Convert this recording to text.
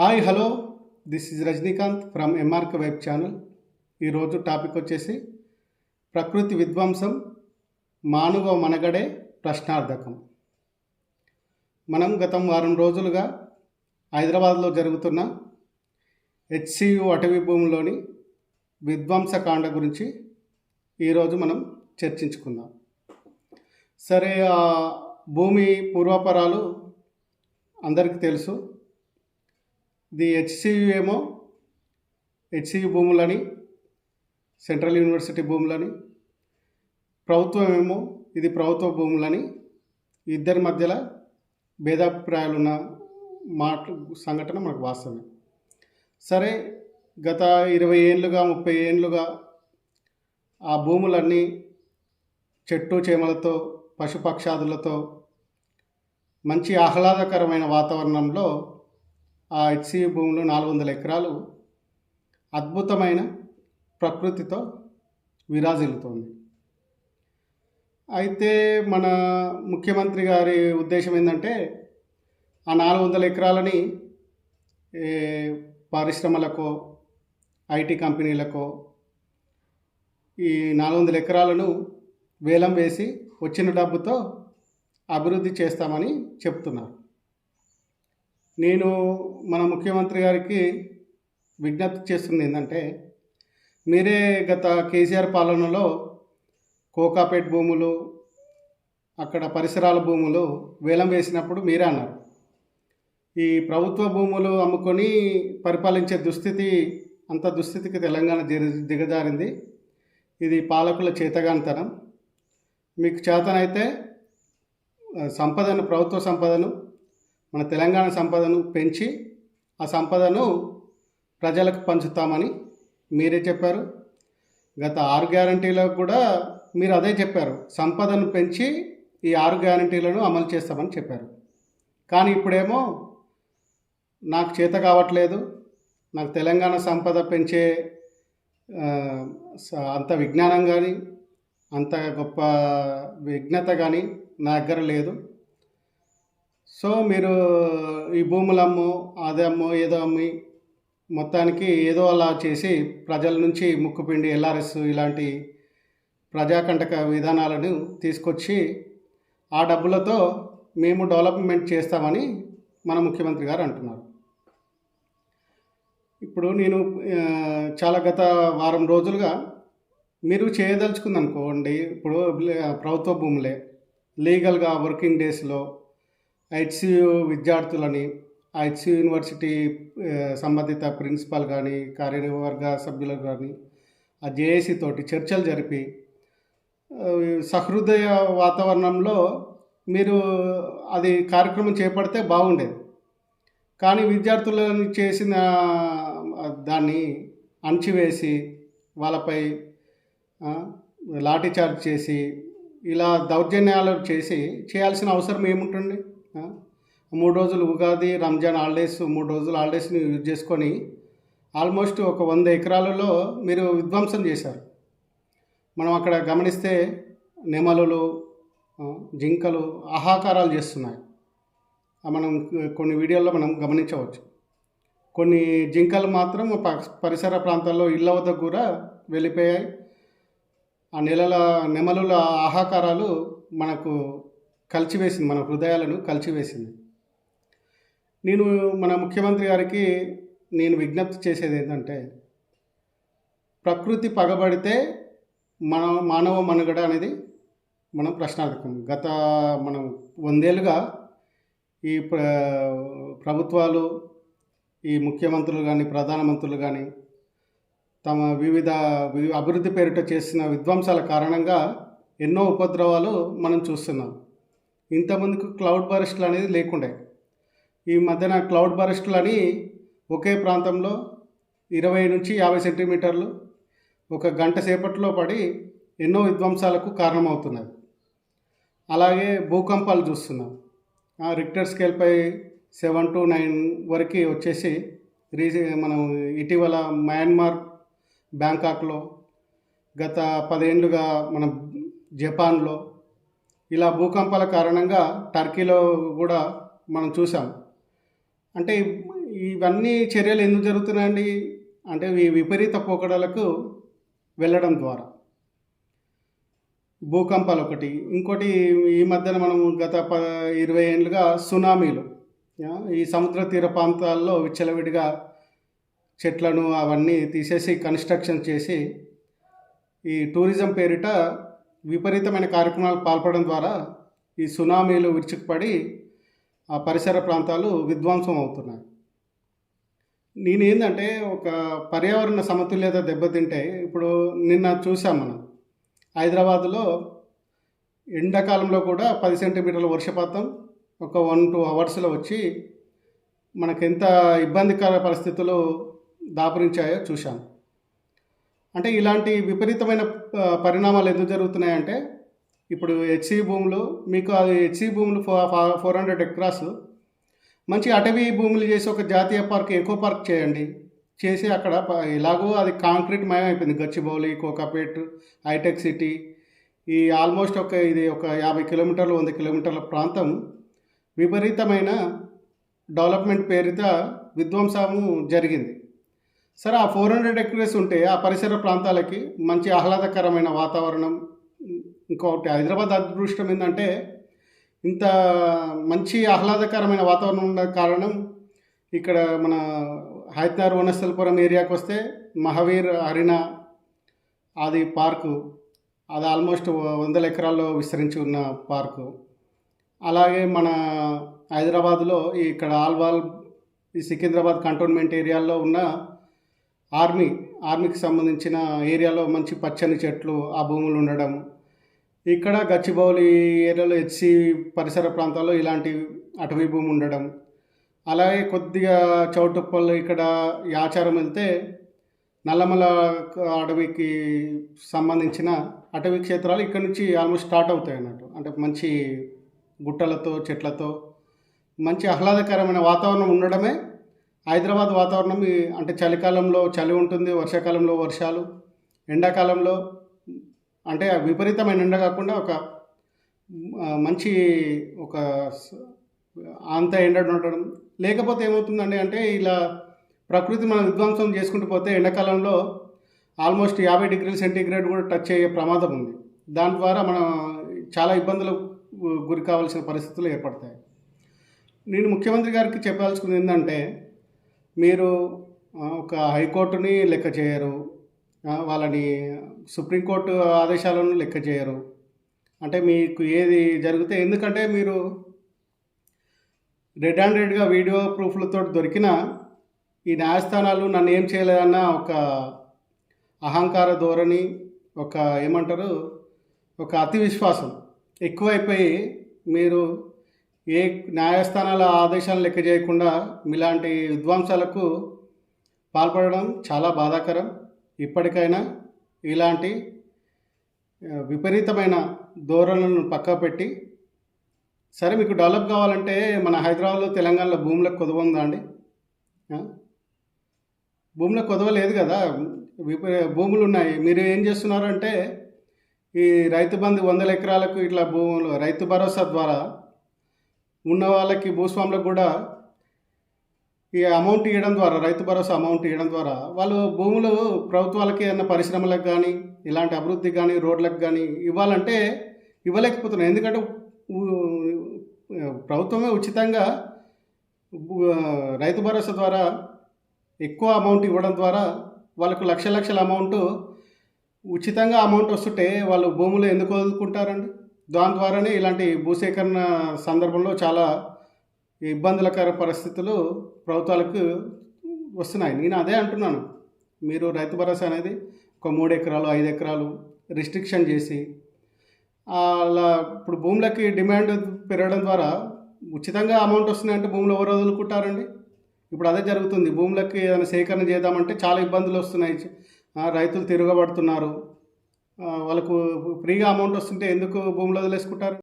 Hi hello this is Rajinikanth from ఎంఆర్క web channel ఈరోజు topic వచ్చేసి ప్రకృతి విధ్వంసం మానవ మనగడే ప్రశ్నార్థకం. మనం గతం వారం రోజులుగా హైదరాబాద్లో జరుగుతున్న హెచ్సియు అటవీ భూమిలోని విధ్వంసకాండ గురించి ఈరోజు మనం చర్చించుకుందాం. సరే భూమి పూర్వపరాలు అందరికీ తెలుసు. ది హెచ్సియు ఏమో? హెచ్సియు భూములని సెంట్రల్ యూనివర్సిటీ భూములని ప్రభుత్వం ఏమో? ఇది ప్రభుత్వ భూములని ఇద్దరి మధ్యలో భేదాభిప్రాయాలు ఉన్న మాట సంఘటన మనకు వాస్తవమే. సరే గత ఇరవై ఏళ్ళుగా ముప్పై ఏళ్ళుగా ఆ భూములన్నీ చెట్టు చేమలతో పశుపక్షాదులతో మంచి ఆహ్లాదకరమైన వాతావరణంలో ఆ హెచ్సి భూమిలో నాలుగు వందల ఎకరాలు అద్భుతమైన ప్రకృతితో విరాజిల్లుతోంది. అయితే మన ముఖ్యమంత్రి గారి ఉద్దేశం ఏంటంటే ఆ నాలుగు వందల ఎకరాలని పరిశ్రమలకు పరిశ్రమలకో ఐటీ కంపెనీలకో ఈ నాలుగు వందల ఎకరాలను వేలం వేసి వచ్చిన డబ్బుతో అభివృద్ధి చేస్తామని చెప్తున్నారు. నేను మన ముఖ్యమంత్రి గారికి విజ్ఞప్తి చేస్తుంది ఏంటంటే మీరే గత కేసీఆర్ పాలనలో కోకాపేట్ భూములు అక్కడ పరిసరాల భూములు వేలం వేసినప్పుడు మీరే అన్నారు. ఈ ప్రభుత్వ భూములు అమ్ముకొని పరిపాలించే దుస్థితి అంత దుస్థితికి తెలంగాణ దిగజారింది. ఇది పాలకుల చేతగానితనం. మీకు చేతనైతే సంపదను ప్రభుత్వ సంపదను మన తెలంగాణ సంపదను పెంచి ఆ సంపదను ప్రజలకు పంచుతామని మీరే చెప్పారు. గత ఆరు గ్యారంటీలో కూడా మీరు అదే చెప్పారు. సంపదను పెంచి ఈ ఆరు గ్యారంటీలను అమలు చేస్తామని చెప్పారు. కానీ ఇప్పుడేమో నాకు చేత కావట్లేదు. నాకు తెలంగాణ సంపద పెంచే స- అంత విజ్ఞానం కానీ అంత గొప్ప విజ్ఞత కానీ నా దగ్గర లేదు. సో మీరు ఈ భూములు అమ్ము అదే అమ్మో ఏదో అమ్మి మొత్తానికి ఏదో అలా చేసి ప్రజల నుంచి ముక్కుపిండి ఎల్ఆర్ఎస్ ఇలాంటి ప్రజాకంటక విధానాలను తీసుకొచ్చి ఆ డబ్బులతో మేము డెవలప్మెంట్ చేస్తామని మన ముఖ్యమంత్రి గారు అంటున్నారు. ఇప్పుడు నేను చాలా గత వారం రోజులుగా మీరు చేయదలుచుకుందనుకోండి ఇప్పుడు ప్రభుత్వ భూములే లీగల్గా వర్కింగ్ డేస్లో హెచ్సియు విద్యార్థులని ఆ హెచ్సియు యూనివర్సిటీ సంబంధిత ప్రిన్సిపాల్ కానీ కార్యవర్గ సభ్యులు కానీ ఆ జేఏసీ తోటి చర్చలు జరిపి సహృదయ వాతావరణంలో మీరు అది కార్యక్రమం చేపడితే బాగుండేది. కానీ విద్యార్థులను చేసిన దాన్ని అణచివేసి వాళ్ళపై లాఠీచార్జ్ లాఠీ చార్జ్ చేసి ఇలా దౌర్జన్యాలు చేసి చేయాల్సిన అవసరం ఏముంటుంది? మూడు రోజులు ఉగాది రంజాన్ హాలిడేస్ మూడు రోజులు హాలిడేస్ని యూజ్ చేసుకొని ఆల్మోస్ట్ ఒక వంద ఎకరాలలో మీరు విధ్వంసం చేశారు. మనం అక్కడ గమనిస్తే నెమలులు జింకలు ఆహాకారాలు చేస్తున్నాయి. మనం కొన్ని వీడియోల్లో మనం గమనించవచ్చు. కొన్ని జింకలు మాత్రం పరిసర ప్రాంతాల్లో ఇళ్ళ వద్ద కూడా వెళ్ళిపోయాయి. ఆ నెలల నెమలుల ఆహాకారాలు మనకు కలిచివేసింది మన హృదయాలను కలిచివేసింది. నేను మన ముఖ్యమంత్రి గారికి నేను విజ్ఞప్తి చేసేది ఏంటంటే ప్రకృతి పగబడితే మన మానవ మనుగడ అనేది మనం ప్రశ్నార్థకం. గత మనం వందేళ్ళుగా ఈ ప్ర ప్రభుత్వాలు ఈ ముఖ్యమంత్రులు కానీ ప్రధానమంత్రులు కానీ తమ వివిధ అభివృద్ధి పేరిట చేసిన విధ్వంసాల కారణంగా ఎన్నో ఉపద్రవాలు మనం చూస్తున్నాం. ఇంతమందికి క్లౌడ్ బరెస్ట్లు అనేది లేకుండే. ఈ మధ్యన క్లౌడ్ బరెస్ట్లు అని ఒకే ప్రాంతంలో ఇరవై నుంచి యాభై సెంటీమీటర్లు ఒక గంట సేపట్లో పడి ఎన్నో విధ్వంసాలకు కారణమవుతున్నది. అలాగే భూకంపాలు చూస్తున్నాం. ఆ రిక్టర్ స్కేల్పై సెవెన్ టు నైన్ వరకు వచ్చేసి రీసె మనం ఇటీవల మయన్మార్ బ్యాంకాక్లో గత పదేండ్లుగా మన జపాన్లో ఇలా భూకంపాల కారణంగా టర్కీలో కూడా మనం చూసాం. అంటే ఇవన్నీ చర్యలు ఎందుకు జరుగుతున్నాయండి? అంటే ఈ విపరీత పోకడలకు వెళ్ళడం ద్వారా. భూకంపాలు ఒకటి ఇంకోటి ఈ మధ్యన మనం గత ప ఇరవై ఏళ్ళుగా సునామీలు. ఈ సముద్ర తీర ప్రాంతాల్లో విచ్చలవిడిగా చెట్లను అవన్నీ తీసేసి కన్స్ట్రక్షన్ చేసి ఈ టూరిజం పేరిట విపరీతమైన కార్యక్రమాలు పాల్పడడం ద్వారా ఈ సునామీలు విరుచుకుపడి ఆ పరిసర ప్రాంతాలు విధ్వంసం అవుతున్నాయి. నేనేందంటే ఒక పర్యావరణ సమతుల్యత దెబ్బతింటే ఇప్పుడు నిన్న చూసాం మనం హైదరాబాదులో ఎండాకాలంలో కూడా పది సెంటీమీటర్ల వర్షపాతం ఒక వన్ టూ అవర్స్లో వచ్చి మనకెంత ఇబ్బందికర పరిస్థితులు దాపురించాయో చూశాం. అంటే ఇలాంటి విపరీతమైన పరిణామాలు ఎందుకు జరుగుతున్నాయంటే ఇప్పుడు హెచ్సి భూములు మీకు అది హెచ్సి భూములు ఫోర్ హండ్రెడ్ ఎక్రాస్ మంచి అటవీ భూములు చేసి ఒక జాతీయ పార్క్ ఎకో పార్క్ చేయండి. చేసి అక్కడ ఎలాగో అది కాంక్రీట్ మయం అయిపోయింది గచ్చిబౌలి కోకాపేట్ హైటెక్ సిటీ ఈ ఆల్మోస్ట్ ఒక ఇది ఒక యాభై కిలోమీటర్లు వంద కిలోమీటర్ల ప్రాంతం విపరీతమైన డెవలప్మెంట్ పేరిత విధ్వంసము జరిగింది. సరే ఆ ఫోర్ హండ్రెడ్ ఎకరేస్ ఉంటే ఆ పరిసర ప్రాంతాలకి మంచి ఆహ్లాదకరమైన వాతావరణం ఇంకొకటి హైదరాబాద్ అదృష్టం ఏంటంటే ఇంత మంచి ఆహ్లాదకరమైన వాతావరణం ఉన్న కారణం ఇక్కడ మన హైదరాబాద్ వనస్థలపురం ఏరియాకి వస్తే మహావీర్ హరిణ అది పార్కు అది ఆల్మోస్ట్ వందల ఎకరాల్లో విస్తరించి ఉన్న పార్కు. అలాగే మన హైదరాబాద్లో ఇక్కడ ఆల్వాల్ ఈ సికింద్రాబాద్ కంటోన్మెంట్ ఏరియాలో ఉన్న ఆర్మీ ఆర్మీకి సంబంధించిన ఏరియాలో మంచి పచ్చని చెట్లు ఆ భూములు ఉండడం. ఇక్కడ గచ్చిబౌలి ఏరియాలో హెచ్సి పరిసర ప్రాంతాల్లో ఇలాంటి అటవీ భూమి ఉండడం. అలాగే కొద్దిగా చౌటుప్పల్ ఇక్కడ ఈ ఆచారం వెళ్తే నల్లమల అడవికి సంబంధించిన అటవీ క్షేత్రాలు ఇక్కడ నుంచి ఆల్మోస్ట్ స్టార్ట్ అవుతాయి అన్నట్టు. అంటే మంచి గుట్టలతో చెట్లతో మంచి ఆహ్లాదకరమైన వాతావరణం ఉండడమే హైదరాబాద్ వాతావరణం అంటే చలికాలంలో చలి ఉంటుంది వర్షాకాలంలో వర్షాలు ఎండాకాలంలో అంటే విపరీతమైన ఎండ కాకుండా ఒక మంచి ఒక అంత ఎండ ఉండడం. లేకపోతే ఏమవుతుందండి అంటే ఇలా ప్రకృతి మనం విధ్వంసం చేసుకుంటూ పోతే ఎండాకాలంలో ఆల్మోస్ట్ యాభై డిగ్రీల సెంటీగ్రేడ్ కూడా టచ్ అయ్యే ప్రమాదం ఉంది. దాని ద్వారా మనం చాలా ఇబ్బందులకు గురి కావాల్సిన పరిస్థితులు ఏర్పడతాయి. నేను ముఖ్యమంత్రి గారికి చెప్పాల్సింది ఏంటంటే మీరు ఒక హైకోర్టుని లెక్క చేయరు. వాళ్ళని సుప్రీంకోర్టు ఆదేశాలను లెక్క చేయరు. అంటే మీకు ఏది జరిగితే ఎందుకంటే మీరు రెడ్ అండ్ రెడ్గా వీడియో ప్రూఫ్లతో దొరికిన ఈ న్యాయస్థానాలు నన్ను ఏం చేయలేదన్న ఒక అహంకార ధోరణి ఒక ఏమంటారు ఒక అతి విశ్వాసం ఎక్కువైపోయి మీరు ఏ న్యాయస్థానాల ఆదేశాలు లెక్క చేయకుండా ఇలాంటి విద్వాంసాలకు పాల్పడడం చాలా బాధాకరం. ఇప్పటికైనా ఇలాంటి విపరీతమైన ధోరణులను పక్క పెట్టి సరే మీకు డెవలప్ కావాలంటే మన హైదరాబాద్లో తెలంగాణలో భూములకు కొదవ ఉందా అండి? భూముల భూములకు కొదవ లేదు కదా. విపరీ భూములు ఉన్నాయి. మీరు ఏం చేస్తున్నారంటే ఈ రైతు బంధు వందల ఎకరాలకు ఇట్లా భూములు రైతు భరోసా ద్వారా ఉన్న వాళ్ళకి భూస్వాములకు కూడా ఈ అమౌంట్ ఇవ్వడం ద్వారా రైతు భరోసా అమౌంట్ ఇవ్వడం ద్వారా వాళ్ళు భూములు ప్రభుత్వాలకి ఏమైనా పరిశ్రమలకు కానీ ఇలాంటి అభివృద్ధికి కానీ రోడ్లకు కానీ ఇవ్వాలంటే ఇవ్వలేకపోతున్నాయి ఎందుకంటే ప్రభుత్వమే ఉచితంగా రైతు భరోసా ద్వారా ఎక్కువ అమౌంట్ ఇవ్వడం ద్వారా వాళ్ళకు లక్ష లక్షల అమౌంట్ ఉచితంగా అమౌంట్ వస్తుంటే వాళ్ళు భూములు ఎందుకు వదులుకుంటారండి? దాని ద్వారానే ఇలాంటి భూసేకరణ సందర్భంలో చాలా ఇబ్బందులకర పరిస్థితులు ప్రభుత్వాలకు వస్తున్నాయి. నేను అదే అంటున్నాను. మీరు రైతు భరోసా అనేది ఒక మూడు ఎకరాలు ఐదు ఎకరాలు రిస్ట్రిక్షన్ చేసి అలా ఇప్పుడు భూములకి డిమాండ్ పెరగడం ద్వారా ఉచితంగా అమౌంట్ వస్తున్నాయంటే భూములు ఎవరు వదులుకుంటారండి? ఇప్పుడు అదే జరుగుతుంది. భూములకి ఏదైనా సేకరణ చేద్దామంటే చాలా ఇబ్బందులు వస్తున్నాయి. రైతులు తిరగబడుతున్నారు. వాళ్ళకు ఫ్రీగా అమౌంట్ వస్తుంటే ఎందుకు భూములు వదిలేసుకుంటారు?